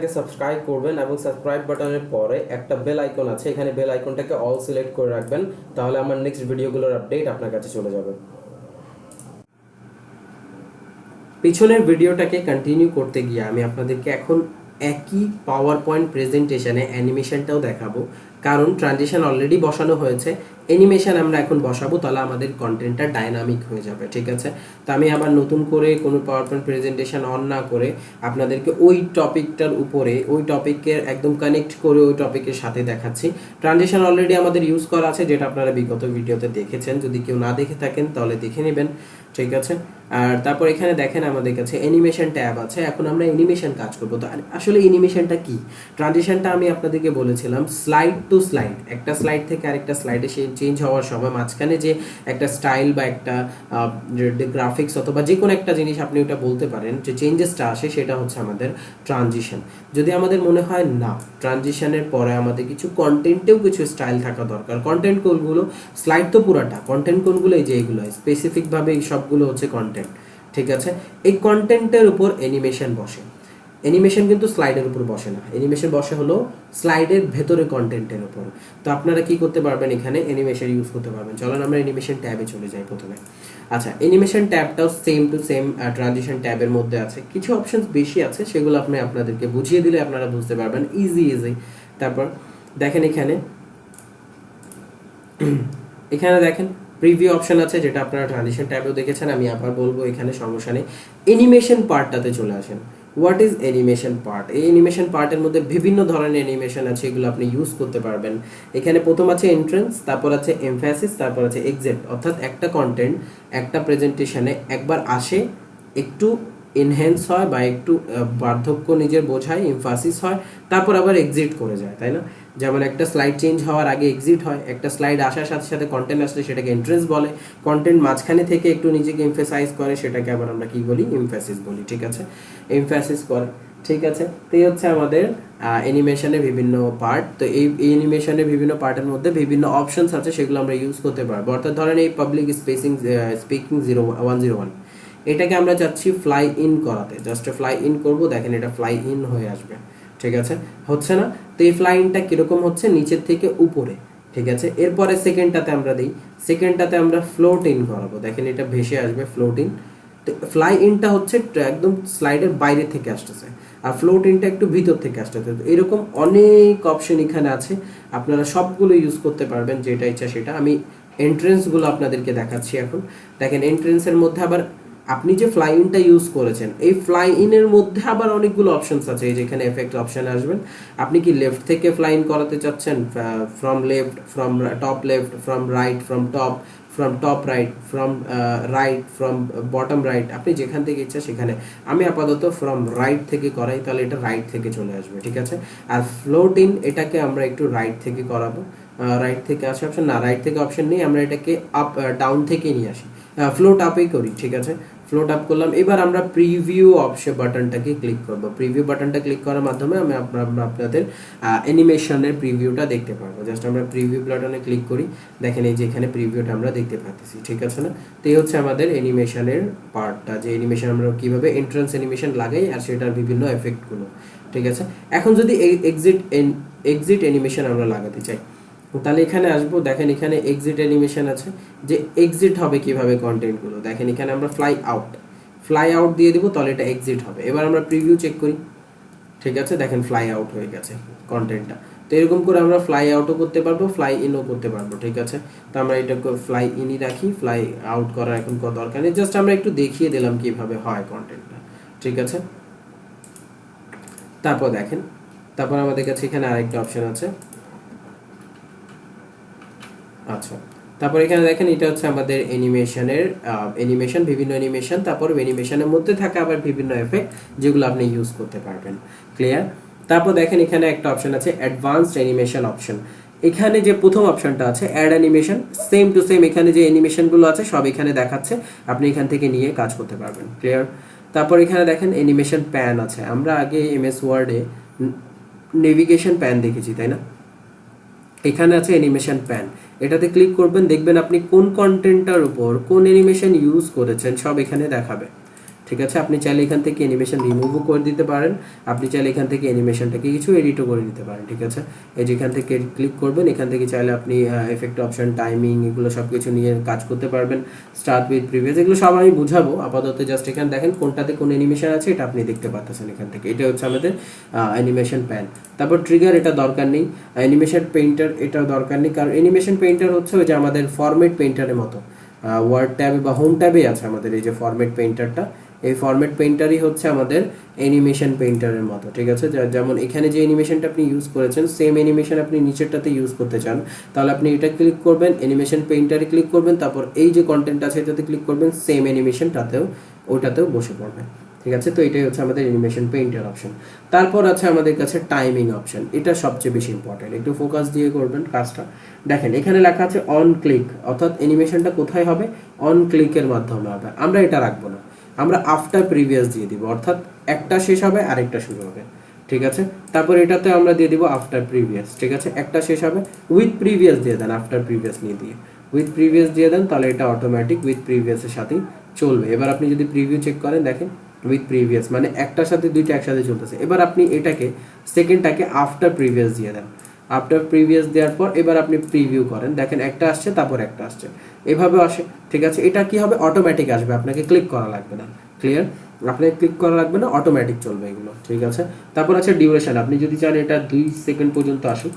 চ্যানেলটাকে সাবস্ক্রাইব করবেন এবং সাবস্ক্রাইব বাটনের পরে একটা বেল আইকন আছে, এখানে বেল আইকনটাকে অল সিলেক্ট করে রাখবেন, তাহলে আমার নেক্সট ভিডিওগুলোর আপডেট আপনার কাছে চলে যাবে। পিছনের ভিডিওটাকে কন্টিনিউ করতে গিয়ে আমি আপনাদেরকে এখন একই পাওয়ার পয়েন্ট প্রেজেন্টেশনে অ্যানিমেশনটাও দেখাবো। কারণ ট্রানজিশন অলরেডি বসানো হয়েছে। অ্যানিমেশন আমরা এখন বসাবো, তাহলে আমাদের কন্টেন্টটা ডাইনামিক হয়ে যাবে, ঠিক আছে? তো আমি আবার নতুন করে কোনো পাওয়ার পয়েন্ট প্রেজেন্টেশন অন না করে আপনাদেরকে ওই টপিকটার উপরে, ওই টপিকের একদম কানেক্ট করে ওই টপিকের সাথে দেখাচ্ছি। ট্রানজিশন অলরেডি আমাদের ইউজ করা আছে, যেটা আপনারা বিগত ভিডিওতে দেখেছেন। যদি কেউ না দেখে থাকেন, তাহলে দেখে নেবেন, ঠিক আছে? আর তারপর এখানে দেখেন আমাদের কাছে অ্যানিমেশন ট্যাব আছে, এখন আমরা অ্যানিমেশন কাজ করব। তো আসলে অ্যানিমেশনটা কি? ট্রানজিশনটা আমি আপনাদেরকে বলেছিলাম স্লাইড টু স্লাইড একটা স্লাইড থেকে আরেকটা স্লাইডে সে চেঞ্জ হওয়ার সময়, মাঝখানে যে একটা স্টাইল বা একটা গ্রাফিক্স অথবা যে কোনো একটা জিনিস আপনি ওটা বলতে পারেন, যে চেঞ্জেসটা আসে, সেটা হচ্ছে আমাদের ট্রানজিশন যদি আমাদের মনে হয় না ট্রানজিশনের পরে আমাদের কিছু কন্টেন্টেও কিছু স্টাইল থাকা দরকার। কন্টেন্ট কোনগুলো? স্লাইড তো পুরাটা। কন্টেন্ট কোনগুলো? এই যে এগুলো। স্পেসিফিকভাবে এই সবগুলো হচ্ছে কন্টেন্ট ঠিক আছে? এই কন্টেন্টের উপর অ্যানিমেশন বসে। অ্যানিমেশন কিন্তু স্লাইডের উপর বসে না। অ্যানিমেশন বসে হলো স্লাইডের ভেতরে কন্টেন্টের উপর। তো আপনারা কি করতে পারবেন এখানে? অ্যানিমেশন ইউজ করতে পারবেন। চলেন আমরা অ্যানিমেশন ট্যাবে চলে যাই প্রথমে। আচ্ছা অ্যানিমেশন ট্যাবটাও সেম টু সেম ট্রানজিশন ট্যাবের মধ্যে আছে। কিছু অপশনস বেশি আছে, সেগুলো আপনি আপনাদেরকে বুঝিয়ে দিলে আপনারা বুঝতে পারবেন। ইজি ইজি তারপর দেখেন এখানে। এখানে দেখেন প্রিভিউ অপশন আছে, যেটা আপনারা ট্রানজিশন ট্যাবেও দেখেছেন, আমি আবার বলব এখানে সমস্যা নেই। অ্যানিমেশন পার্টটাতে চলে আসেন। হোয়াট ইজ অ্যানিমেশন পার্ট এই অ্যানিমেশন পার্টের মধ্যে বিভিন্ন ধরনের অ্যানিমেশন আছে, এগুলো আপনি ইউজ করতে পারবেন। এখানে প্রথম আছে এন্ট্রেন্স তারপর আছে এমফ্যাসিস তারপর আছে এক্সিট অর্থাৎ একটা কন্টেন্ট একটা প্রেজেন্টেশনে একবার আসে, একটু এনহ্যান্স হয় বা একটু বার্ধক্য নিজের বোঝায় ইমফাসিস হয়, তারপর আবার এক্সিট করে যায়, তাই না? যেমন একটা স্লাইড চেঞ্জ হওয়ার আগে এক্সিট হয়, একটা স্লাইড আসার সাথে সাথে কন্টেন্ট আসলে সেটাকে এন্ট্রেন্স বলে। কন্টেন্ট মাঝখানে থেকে একটু নিজেকে এমফেসাইজ করে, সেটাকে আবার আমরা কি বলি? ইমফ্যাসিস বলি, ঠিক আছে? এমফ্যাসিস করে, ঠিক আছে? তো এই হচ্ছে আমাদের অ্যানিমেশনের বিভিন্ন পার্ট তো এই অ্যানিমেশনের বিভিন্ন পার্টের মধ্যে বিভিন্ন অপশনস আছে, সেগুলো আমরা ইউজ করতে পারব। অর্থাৎ ধরেন এই public spacing speaking zero one zero one এটাকে আমরা চাচ্ছি ফ্লাই ইন করাতে। জাস্ট ফ্লাই ইন করব, দেখেন এটা ফ্লাই ইন হয়ে আসবে। ঠিক আছে? হচ্ছে না? তো এই ফ্লাই ইনটা কীরকম হচ্ছে? নিচের থেকে উপরে, ঠিক আছে? এরপরে সেকেন্ডটাতে আমরা দিই। সেকেন্ডটাতে আমরা ফ্লোট ইন করাবো। দেখেন এটা ভেসে আসবে ফ্লোট ইন তো ফ্লাই ইনটা হচ্ছে একদম স্লাইডের বাইরে থেকে আসতেছে। আর ফ্লোট ইনটা একটু ভিতর থেকে আসতেছে। তো এরকম অনেক অপশন এখানে আছে। আপনারা সবগুলো ইউজ করতে পারবেন, যেটা ইচ্ছা সেটা। আমি এন্ট্রেন্সগুলো আপনাদেরকে দেখাচ্ছি এখন। দেখেন এন্ট্রেন্সের মধ্যে আবার আপনি যে ফ্লাই ইনটা ইউজ করেছেন, এই ফ্লাই ইনের মধ্যে আবার অনেকগুলো অপশনস আছে। এই যেখানে এফেক্ট অপশন আসবেন। আপনি কি লেফট থেকে ফ্লাই ইন করাতে চাচ্ছেন? From left from top left from right from top from top right from right from bottom right আপনি যেখান থেকে ইচ্ছা সেখানে। আমি আপাতত ফ্রম রাইট থেকে করাই, তাহলে এটা রাইট থেকে চলে আসবে, ঠিক আছে? আর ফ্লোট ইন এটাকে আমরা একটু রাইট থেকে করাবো। রাইট থেকে আসে অপশন না রাইট থেকে অপশন নেই, আমরা এটাকে আপ ডাউন থেকে নিয়ে আসি। ফ্লোট আপেই করি, ঠিক আছে? ফ্লোট আপ করলাম। এবার আমরা প্রিভিউ অপশন বাটনটাকে ক্লিক করব। প্রিভিউ বাটনটা ক্লিক করার মাধ্যমে আমি আপনাদের অ্যানিমেশনের প্রিভিউটা দেখতে পারব। জাস্ট আমরা প্রিভিউ বাটনে ক্লিক করি। দেখেন এই যে এখানে প্রিভিউটা আমরা দেখতে পাচ্ছি ঠিক আছে না? তো এই হচ্ছে আমাদের অ্যানিমেশনের পার্টটা যে অ্যানিমেশন আমরা কীভাবে এন্ট্রান্স অ্যানিমেশন লাগাই আর সেটার বিভিন্ন এফেক্টগুলো ঠিক আছে? এখন যদি এক্সিট এক্সিট অ্যানিমেশন আমরা লাগাতে চাই। তাহলে এখানে আসব। দেখেন এখানে এক্সিট অ্যানিমেশন আছে। যে এক্সিট হবে কীভাবে কন্টেন্টগুলো দেখেন এখানে আমরা ফ্লাই আউট ফ্লাই আউট দিয়ে দিব, তাহলে এটা এক্সিট হবে। এবার আমরা প্রিভিউ চেক করি। ঠিক আছে? দেখেন ফ্লাই আউট হয়ে গেছে কন্টেন্টটা তো এরকম করে আমরা ফ্লাই আউটও করতে পারব ফ্লাই ইনও করতে পারব। ঠিক আছে? তো আমরা এটা ফ্লাই ইনই রাখি। ফ্লাই আউট করার এখন কোনো দরকার নেই। জাস্ট আমরা একটু দেখিয়ে দিলাম কীভাবে হয় কন্টেন্টটা ঠিক আছে? তারপর দেখেন। তারপর আমাদের কাছে এখানে আরেকটা অপশন আছে। আচ্ছা। তারপর এখানে দেখেন এটা হচ্ছে আমাদের অ্যানিমেশনের অ্যানিমেশন বিভিন্ন অ্যানিমেশন তারপর অ্যানিমেশনের মধ্যে থাকা আবার বিভিন্ন এফেক্ট যেগুলো আপনি ইউজ করতে পারবেন। ক্লিয়ার তারপর দেখেন এখানে একটা অপশন আছে অ্যাডভান্সড অ্যানিমেশন অপশন এখানে যে প্রথম অপশনটা আছে add animation same to same এখানে যে অ্যানিমেশনগুলো আছে, সব এখানে দেখাচ্ছে। আপনি এখান থেকে নিয়ে কাজ করতে পারবেন। ক্লিয়ার তারপর এখানে দেখেন অ্যানিমেশন প্যান আছে। আমরা আগে এমএস ওয়ার্ডে নেভিগেশন প্যান দেখেছি, তাই না? এখানে আছে অ্যানিমেশন প্যান এটাতে ক্লিক করবেন, দেখবেন আপনি কোন কন্টেন্টটার উপর কোন অ্যানিমেশন ইউজ করেছেন, সব এখানে দেখাবে। ঠিক আছে? আপনি চাইলে এখান থেকে অ্যানিমেশন রিমুভও করে দিতে পারেন। আপনি চাইলে এখান থেকে অ্যানিমেশনটাকে কিছু এডিটও করে দিতে পারেন, ঠিক আছে? এই যে এখান থেকে ক্লিক করবেন, এখান থেকে চাইলে আপনি এফেক্ট অপশন টাইমিং এগুলো সব কিছু নিয়ে কাজ করতে পারবেন। স্টার্ট উইথ প্রিভিয়াস এগুলো সব আমি বুঝাবো। আপাতত জাস্ট এখানে দেখেন কোনটাতে কোন অ্যানিমেশন আছে, এটা আপনি দেখতে পাচ্ছেন এখান থেকে। এটা হচ্ছে আমাদের অ্যানিমেশন প্যান তারপর ট্রিগার এটা দরকার নেই। অ্যানিমেশন পেইন্টার এটাও দরকার নেই। কারণ অ্যানিমেশন পেইন্টার হচ্ছে ওই যে আমাদের ফরম্যাট পেইন্টারের মতো। ওয়ার্ড ট্যাবে বা হোম ট্যাবে আছে আমাদের এই যে ফরম্যাট পেইন্টারটা এই ফরম্যাট পেইন্টারই হচ্ছে আমাদের অ্যানিমেশন পেইন্টারের মতো, ঠিক আছে? যেমন এখানে যে অ্যানিমেশনটা আপনি ইউজ করেছেন সেম অ্যানিমেশন আপনি নিচেরটাতে ইউজ করতে চান, তাহলে আপনি এটা ক্লিক করবেন অ্যানিমেশন পেইন্টারে ক্লিক করবেন, তারপর এই যে কন্টেন্ট আছে এটাতে ক্লিক করবেন সেম অ্যানিমেশনটাতেও ওটাতেও বসে পড়বে, ঠিক আছে? তো এটাই হচ্ছে আমাদের অ্যানিমেশন পেইন্টার অপশন তারপর আছে আমাদের কাছে টাইমিং অপশন এটা সবচেয়ে বেশি ইম্পর্টেন্ট একটু ফোকাস দিয়ে করবেন কাজটা। দেখেন, এখানে লেখা আছে অন ক্লিক অর্থাৎ অ্যানিমেশনটা কোথায় হবে? অন ক্লিকের মাধ্যমে হবে। আমরা এটা রাখব না। আমরা আফটার প্রিভিয়াস দিয়ে দিব, অর্থাৎ একটা শেষ হবে, আরেকটা শুরু হবে, ঠিক আছে? তারপর এটাতে আমরা দিয়ে দিব আফটার প্রিভিয়াস ঠিক আছে? একটা শেষ হবে উইথ প্রিভিয়াস দিয়ে দেন আফটার প্রিভিয়াস নিয়ে দিয়ে। উইথ প্রিভিয়াস দিয়ে দেন, তাহলে এটা অটোমেটিক উইথ প্রিভিয়াসের সাথেই চলবে। এবার আপনি যদি প্রিভিউ চেক করেন, দেখেন উইথ প্রিভিয়াস মানে একটার সাথে দুইটা একসাথে চলতেছে। এবার আপনি এটাকে সেকেন্ডটাকে আফটার প্রিভিয়াস দিয়ে দেন। আফটার প্রিভিয়াস দেওয়ার পর এবার আপনি প্রিভিউ করেন। দেখেন একটা আসছে, তারপর একটা আসছে। এভাবে আসে। ঠিক আছে? এটা কি হবে? অটোমেটিক আসবে। আপনাকে ক্লিক করা লাগবে না। ক্লিয়ার আপনাকে ক্লিক করা লাগবে না অটোমেটিক চলবে এগুলো। ঠিক আছে? তারপর আছে ডিউরেশন আপনি যদি চান এটা দুই সেকেন্ড পর্যন্ত আসুক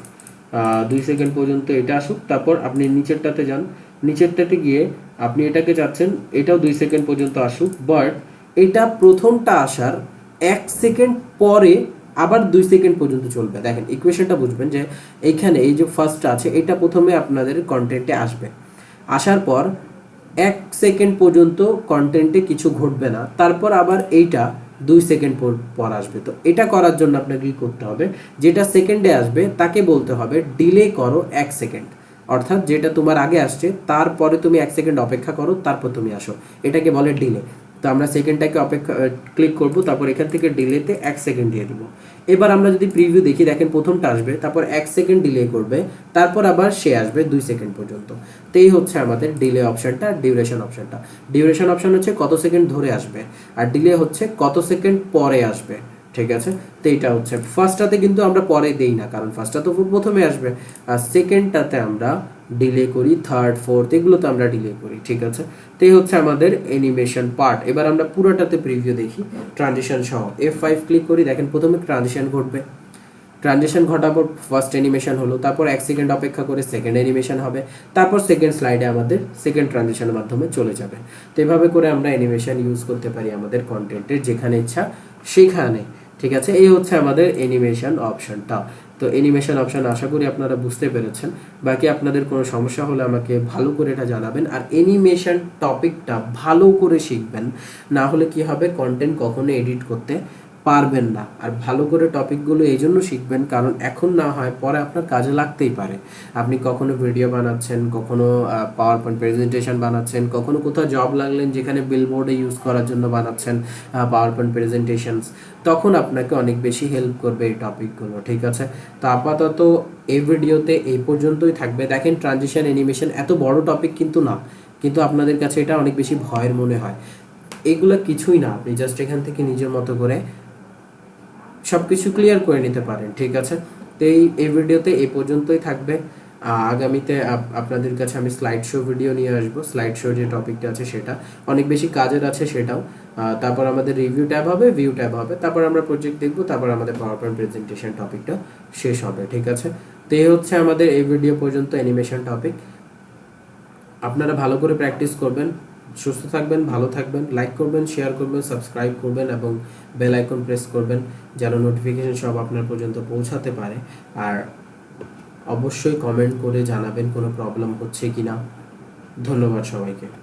দুই সেকেন্ড পর্যন্ত এটা আসুক, তারপর আপনি নিচেরটাতে যান। নিচেরটাতে গিয়ে আপনি এটাকে চাচ্ছেন, এটাও দুই সেকেন্ড পর্যন্ত আসুক। বাট এটা প্রথমটা আসার এক সেকেন্ড পরে আবার দুই সেকেন্ড পর্যন্ত চলবে। দেখেন ইকুয়েশনটা বুঝবেন যে এইখানে এই যে ফার্স্টটা আছে, এটা প্রথমে আপনাদের কন্টেন্টে আসবে। আসার পর এক সেকেন্ড পর্যন্ত কন্টেন্টে কিছু ঘটবে না। তারপর আবার এইটা দুই সেকেন্ড পর পর আসবে। তো এটা করার জন্য আপনাকে কি করতে হবে? যেটা সেকেন্ডে আসবে, তাকে বলতে হবে ডিলে করো এক সেকেন্ড অর্থাৎ যেটা তোমার আগে আসছে, তারপরে তুমি এক সেকেন্ড অপেক্ষা করো, তারপর তুমি আসো। এটাকে বলে ডিলে তো আমরা সেকেন্ডটাকে অপেক্ষা ক্লিক করব, তারপর এখান থেকে ডিলেতে এক সেকেন্ড দিয়ে দেবো। এবার আমরা যদি প্রিভিউ দেখি, দেখেন প্রথমটা আসবে, তারপর এক সেকেন্ড ডিলে করবে, তারপর আবার সে আসবে দুই সেকেন্ড পর্যন্ত। তো এই হচ্ছে আমাদের ডিলে অপশনটা ডিউরেশন অপশানটা ডিউরেশন অপশান হচ্ছে কত সেকেন্ড ধরে আসবে, আর ডিলে হচ্ছে কত সেকেন্ড পরে আসবে, ঠিক আছে? তো এইটা হচ্ছে ফার্স্টটাতে কিন্তু আমরা পরে দেই না, কারণ ফার্স্টটা তো প্রথমে আসবে। আর সেকেন্ডটাতে আমরা ডিলে করি থার্ড ফোর্থ এগুলোতে আমরা ডিলে করি, ঠিক আছে? তো হচ্ছে আমাদের অ্যানিমেশন পার্ট এবার আমরা পুরোটাতে প্রিভিউ দেখি ট্রানজিশন সহ। এফ ফাইভ ক্লিক করি, দেখেন প্রথমে ট্রানজিশন ঘটবে। ট্রানজিশন ঘটার পর ফার্স্ট অ্যানিমেশন হলো, তারপর এক সেকেন্ড অপেক্ষা করে সেকেন্ড অ্যানিমেশন হবে, তারপর সেকেন্ড স্লাইডে আমাদের সেকেন্ড ট্রানজিশনের মাধ্যমে চলে যাবে। তো এভাবে করে আমরা অ্যানিমেশন ইউজ করতে পারি আমাদের কন্টেন্টের যেখানে ইচ্ছা, সেখানে। ঠিক আছে? এই হচ্ছে আমাদের অ্যানিমেশন অপশনটা তো অ্যানিমেশন অপশন আশা করি আপনারা বুঝতে পেরেছেন। বাকি আপনাদের কোনো সমস্যা হলে আমাকে ভালো করে এটা জানাবেন। আর অ্যানিমেশন টপিকটা ভালো করে শিখবেন। না হলে কি হবে? কন্টেন্ট কখনো এডিট করতে পারবেন না। আর ভালো করে টপিকগুলো এই জন্য শিখবেন, কারণ এখন না হয়, পরে আপনার কাজে লাগতেই পারে। আপনি কখনো ভিডিও বানাচ্ছেন, কখনো পাওয়ার পয়েন্ট প্রেজেন্টেশন বানাচ্ছেন, কখনো কোথাও জব লাগলেন যেখানে বিলবোর্ডে ইউজ করার জন্য বানাচ্ছেন পাওয়ার পয়েন্ট প্রেজেন্টেশনস তখন আপনাকে অনেক বেশি হেল্প করবে এই টপিকগুলো ঠিক আছে? তো আপাতত এই ভিডিওতে এই পর্যন্তই থাকবে। দেখেন ট্রানজিশন অ্যানিমেশন এত বড় টপিক কিন্তু না, কিন্তু আপনাদের কাছে এটা অনেক বেশি ভয়ের মনে হয়। এগুলো কিছুই না, আপনি জাস্ট এখান থেকে নিজের মতো করে সব কিছু ক্লিয়ার করে নিতে পারেন, ঠিক আছে? তো এই এই ভিডিওতে এই পর্যন্তই থাকবে। আগামীতে আপ- আপনাদের কাছে আমি স্লাইড শো ভিডিও নিয়ে আসব। স্লাইড শো যে টপিকটা আছে সেটা। অনেক বেশি কাজের আছে সেটাও। তারপর আমাদের রিভিউ ট্যাব হবে ভিউ ট্যাব হবে। তারপর আমরা প্রজেক্ট দেখব, তারপর আমাদের পাওয়ার পয়েন্ট প্রেজেন্টেশন টপিকটা শেষ হবে, ঠিক আছে? তো এই হচ্ছে আমাদের এই ভিডিও পর্যন্ত অ্যানিমেশন টপিক আপনারা ভালো করে প্র্যাকটিস করবেন। সুস্থ থাকবেন, ভালো থাকবেন লাইক করবেন শেয়ার করবেন সাবস্ক্রাইব করবেন এবং বেল আইকন প্রেস করবেন যেন নোটিফিকেশন সব আপনার পর্যন্ত পৌঁছাতে পারে। আর অবশ্যই কমেন্ট করে জানাবেন কোনো প্রবলেম হচ্ছে কি না ধন্যবাদ সবাইকে।